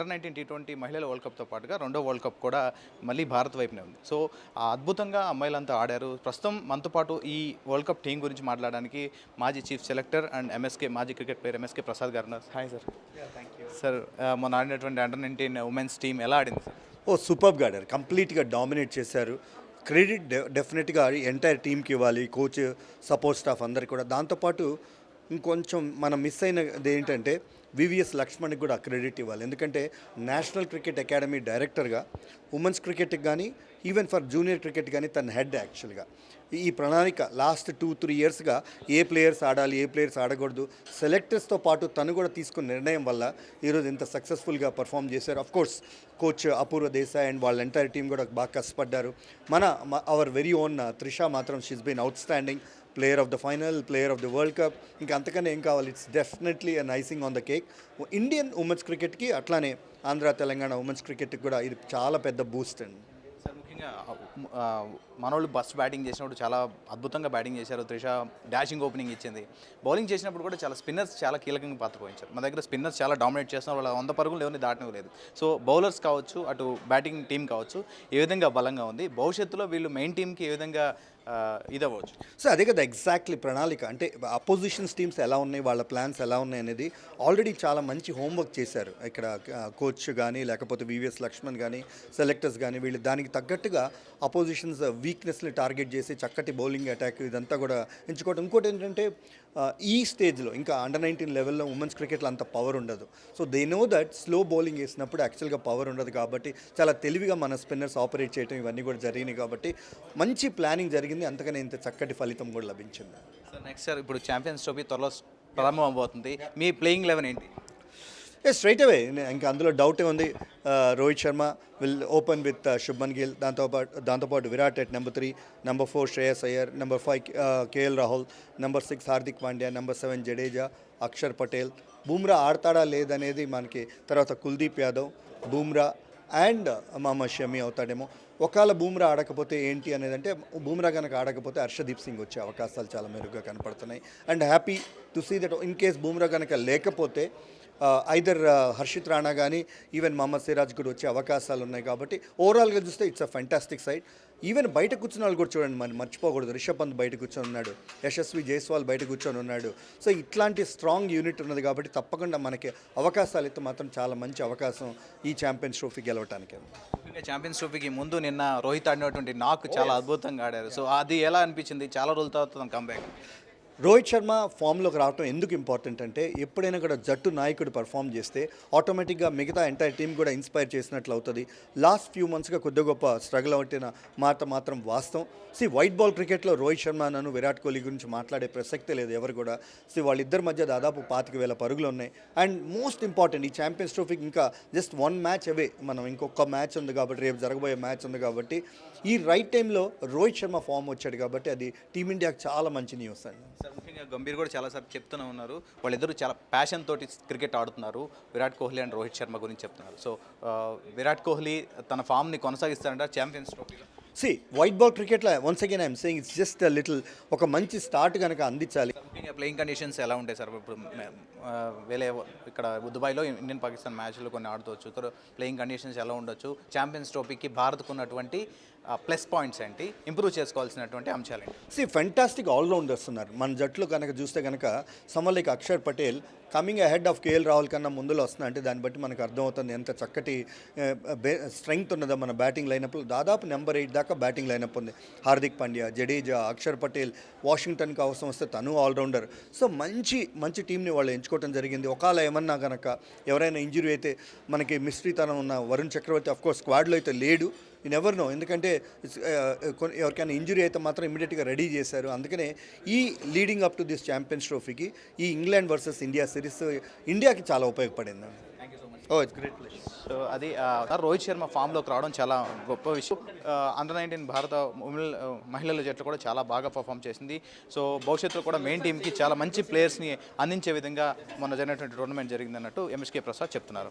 Under nineteen T twenty మహిళల world కప్తో పాటుగా రెండో వరల్డ్ కప్ కూడా మళ్ళీ భారత్ వైపునే ఉంది. సో ఆ అద్భుతంగా అమ్మాయిలంతా ఆడారు. ప్రస్తుతం మనతో పాటు ఈ వరల్డ్ కప్ టీం గురించి మాట్లాడడానికి మాజీ చీఫ్ సెలెక్టర్ అండ్ ఎంఎస్కే మాజీ cricket player MSK Prasad garu hi sir sir మొన్న ఆడినటువంటి అండర్ నైన్టీన్ ఉమెన్స్ టీం ఎలా ఆడింది సార్ ఓ సూపర్గా ఆడారు. కంప్లీట్గా డామినేట్ చేశారు. క్రెడిట్ డెఫినెట్గా ఎంటైర్ టీంకి ఇవ్వాలి. కోచ్ సపోర్ట్ స్టాఫ్ అందరికి కూడా. దాంతోపాటు ఇంకొంచెం మనం మిస్ అయినది ఏంటంటే వివిఎస్ లక్ష్మణ్కి కూడా క్రెడిట్ ఇవ్వాలి. ఎందుకంటే నేషనల్ క్రికెట్ అకాడమీ డైరెక్టర్గా ఉమెన్స్ క్రికెట్కి కానీ ఈవెన్ ఫర్ జూనియర్ క్రికెట్ కానీ తన హెడ్ యాక్చువల్గా ఈ ప్రణాళిక లాస్ట్ టూ త్రీ ఇయర్స్గా ఏ ప్లేయర్స్ ఆడాలి ఏ ప్లేయర్స్ ఆడకూడదు సెలెక్టర్స్తో పాటు తను కూడా తీసుకున్న నిర్ణయం వల్ల ఈరోజు ఇంత సక్సెస్ఫుల్గా పర్ఫామ్ చేశారు. Course coach Apoorva Desai and వాళ్ళ ఎంటైర్ టీం కూడా బాగా కష్టపడ్డారు. మన అవర్ వెరీ ఓన్ త్రిషా మాత్రం she's been outstanding player of the final player of the world cup ఇంకా అంతకన్నా ఏం కావాలి? It's definitely an icing on the cake Indian women's క్రికెట్కి అట్లానే ఆంధ్ర తెలంగాణ ఉమెన్స్ క్రికెట్కి కూడా ఇది చాలా పెద్ద బూస్ట్ అండి. ముఖ్యంగా మనోళ్ళు బస్ట్ బ్యాటింగ్ చేసినప్పుడు చాలా అద్భుతంగా బ్యాటింగ్ చేశారు. త్రిష డాషింగ్ ఓపెనింగ్ ఇచ్చింది. బౌలింగ్ చేసినప్పుడు కూడా చాలా స్పిన్నర్స్ చాలా కీలకంగా పాత్ర పోయించారు. మన దగ్గర స్పిన్నర్స్ చాలా డామినేట్ చేస్తున్నారు. వాళ్ళ వంద పరుగులు ఎవరిని దాటడం లేదు. సో బౌలర్స్ కావచ్చు అటు బ్యాటింగ్ టీం కావచ్చు ఏ విధంగా బలంగా ఉంది భవిష్యత్తులో వీళ్ళు మెయిన్ టీంకి ఏ విధంగా ఇదవ్వచ్చు? సో అదే కదా ఎగ్జాక్ట్లీ ప్రణాళిక. అంటే అపోజిషన్స్ టీమ్స్ ఎలా ఉన్నాయి వాళ్ళ ప్లాన్స్ ఎలా ఉన్నాయి అనేది ఆల్రెడీ చాలా మంచి హోంవర్క్ చేశారు. ఇక్కడ కోచ్ కానీ లేకపోతే వివిఎస్ లక్ష్మణ్ కానీ సెలెక్టర్స్ కానీ వీళ్ళు దానికి తగ్గట్టుగా అపోజిషన్స్ వీక్నెస్ని టార్గెట్ చేసి చక్కటి బౌలింగ్ అటాక్ ఇదంతా కూడా ఎంచుకోవడం ఇంకోటి ఏంటంటే ఈ స్టేజ్లో ఇంకా అండర్ నైన్టీన్ లెవెల్లో ఉమెన్స్ క్రికెట్లో అంత పవర్ ఉండదు. So they know that slow bowling వేసినప్పుడు యాక్చువల్గా పవర్ ఉండదు కాబట్టి చాలా తెలివిగా మన స్పిన్నర్స్ ఆపరేట్ చేయడం ఇవన్నీ కూడా జరిగినాయి కాబట్టి మంచి ప్లానింగ్ జరిగింది. అంతకనే ఇంత చక్కటి ఫలితం కూడా లభించింది. నెక్స్ట్ సార్ ఇప్పుడు ఛాంపియన్స్ ట్రోఫీ త్వరలో ప్రారంభం అవబోతుంది మీ ప్లేయింగ్ లెవెన్ ఏంటి? స్ట్రైట్ అవే ఇంకా అందులో డౌటే ఉంది. Uh, Rohit Sharma will open with Shubman Gill. దాంతోపాటు దాంతోపాటు Virat at number three number four Shreyas Iyer number five uh, KL Rahul number six Hardik Pandya number seven Jadeja Akshar Patel. Bumrah ఆడతాడా లేదనేది మనకి తర్వాత Kuldeep Yadav Bumrah and uh, Mohammed Shami అవుతాడేమో. ఒకవేళ బూమ్రా ఆడకపోతే ఏంటి అనేది అంటే బూమ్రా కనుక ఆడకపోతే హర్షదీప్ సింగ్ వచ్చే అవకాశాలు చాలా మెరుగ్గా కనపడుతున్నాయి. And happy to see that in case Bumrah కనుక లేకపోతే ఐదర్ హర్షిత్ రాణా కానీ ఈవెన్ మహమ్మద్ సిరాజ్ కూడా వచ్చే అవకాశాలు ఉన్నాయి కాబట్టి ఓవరాల్గా చూస్తే it's a fantastic side even బయట కూర్చున్న వాళ్ళు కూడా చూడండి మరి మర్చిపోకూడదు. రిషబ్ పంత్ బయట కూర్చొని ఉన్నాడు. యశస్వి జైస్వాల్ బయట కూర్చొని ఉన్నాడు. సో ఇట్లాంటి స్ట్రాంగ్ యూనిట్ ఉన్నది కాబట్టి తప్పకుండా మనకి అవకాశాలు అయితే మాత్రం చాలా మంచి అవకాశం ఈ ఛాంపియన్స్ ట్రోఫీ గెలవటానికి. ఛాంపియన్స్ ట్రోఫీకి ముందు నిన్న రోహిత్ ఆడినటువంటి నాకు చాలా అద్భుతంగా ఆడారు. సో అది ఎలా అనిపించింది? చాలా రోజుల తర్వాత కంబ్యాక్ రోహిత్ శర్మ ఫామ్లోకి రావడం ఎందుకు ఇంపార్టెంట్ అంటే ఎప్పుడైనా కూడా జట్టు నాయకుడు పర్ఫామ్ చేస్తే ఆటోమేటిక్గా మిగతా ఎంటైర్ టీం కూడా ఇన్స్పైర్ చేసినట్లు అవుతుంది. లాస్ట్ ఫ్యూ మంత్స్గా కొద్ది గొప్ప స్ట్రగుల్ అవుతున్న మాట మాత్రం వాస్తవం. సి వైట్ బాల్ క్రికెట్లో రోహిత్ శర్మ నన్ను విరాట్ కోహ్లీ గురించి మాట్లాడే ప్రసక్తే లేదు ఎవరు కూడా. సి వాళ్ళిద్దరి మధ్య దాదాపు పాతిక వేల పరుగులు ఉన్నాయి. అండ్ మోస్ట్ ఇంపార్టెంట్ ఈ ఛాంపియన్స్ ట్రోఫీకి ఇంకా జస్ట్ వన్ మ్యాచ్ అవే మనం ఇంకొక మ్యాచ్ ఉంది కాబట్టి రేపు జరగబోయే మ్యాచ్ ఉంది కాబట్టి ఈ రైట్ టైంలో రోహిత్ శర్మ ఫామ్ వచ్చాడు కాబట్టి అది టీమిండియాకి చాలా మంచి న్యూస్ అండి. గంభీర్ కూడా చాలాసార్లు చెప్తూనే ఉన్నారు. వాళ్ళిద్దరూ చాలా ప్యాషన్ తోటి క్రికెట్ ఆడుతున్నారు. విరాట్ కోహ్లీ అండ్ రోహిత్ శర్మ గురించి చెప్తున్నారు. సో ఆ, విరాట్ కోహ్లీ తన ఫామ్ని కొనసాగిస్తారంట ఛాంపియన్స్ ట్రోఫీలో సి వైట్ బాల్ క్రికెట్లో once again I'm saying it's just little ఒక మంచి స్టార్ట్ కనుక అందించాలి. ప్లేయింగ్ కండిషన్స్ ఎలా ఉంటాయి సార్? ఇప్పుడు వేరే ఇక్కడ దుబాయ్లో ఇండియన్ పాకిస్తాన్ మ్యాచ్లు కొన్ని ఆడుకోవచ్చు ప్లేయింగ్ కండిషన్స్ ఎలా ఉండొచ్చు? ఛాంపియన్స్ ట్రోఫీకి భారత్కు ఉన్నటువంటి ప్లస్ పాయింట్స్ ఏంటి? ఇంప్రూవ్ చేసుకోవాల్సినటువంటి అంశాలు ఏంటి? సి ఫెంటాస్టిక్ ఆల్రౌండర్స్ ఉన్నారు. మన జట్లు కనుక చూస్తే కనుక summer like Akshar Patel coming ahead of KL Rahul కన్నా ముందులో వస్తున్నా అంటే దాన్ని బట్టి మనకు అర్థమవుతుంది ఎంత చక్కటి స్ట్రెంగ్త్ ఉన్నదో మన బ్యాటింగ్ లైనప్లో దాదాపు నెంబర్ ఎయిట్ దాకా బ్యాటింగ్ లైనప్ ఉంది. హార్దిక్ పాండ్యా జడేజా అక్షర్ పటేల్ వాషింగ్టన్కి అవసరం వస్తే తను ఆల్రౌండర్ సో మంచి మంచి టీంని వాళ్ళు ఎంచుకోవడం జరిగింది. ఒకవేళ ఏమన్నా కనుక ఎవరైనా ఇంజురీ అయితే మనకి మిస్ట్రీతనం ఉన్న వరుణ్ చక్రవర్తి అఫ్కోర్స్ స్క్వాడ్లో అయితే లేడు. నేను ఎవరు నో ఎందుకంటే ఆ, కొన్ని- ఎవరికైనా ఇంజురీ అయితే మాత్రం ఇమీడియట్గా రెడీ చేశారు. అందుకనే ఈ leading up to this champions ట్రోఫీకి ఈ ఇంగ్లాండ్ వర్సెస్ ఇండియా సిరీస్ ఇండియాకి చాలా ఉపయోగపడింది. You know it's great so అది ఆ, రోహిత్ శర్మ ఫామ్లోకి రావడం చాలా గొప్ప విషయం. అండర్ నైన్టీన్ భారత మహిళల జట్లు కూడా చాలా బాగా పర్ఫామ్ చేసింది. సో భవిష్యత్తులో కూడా మెయిన్ టీంకి చాలా మంచి ప్లేయర్స్ని అందించే విధంగా మొన్న జరిగినటువంటి టోర్నమెంట్ జరిగిందన్నట్టు ఎంఎస్కే ప్రసాద్ చెప్తున్నారు.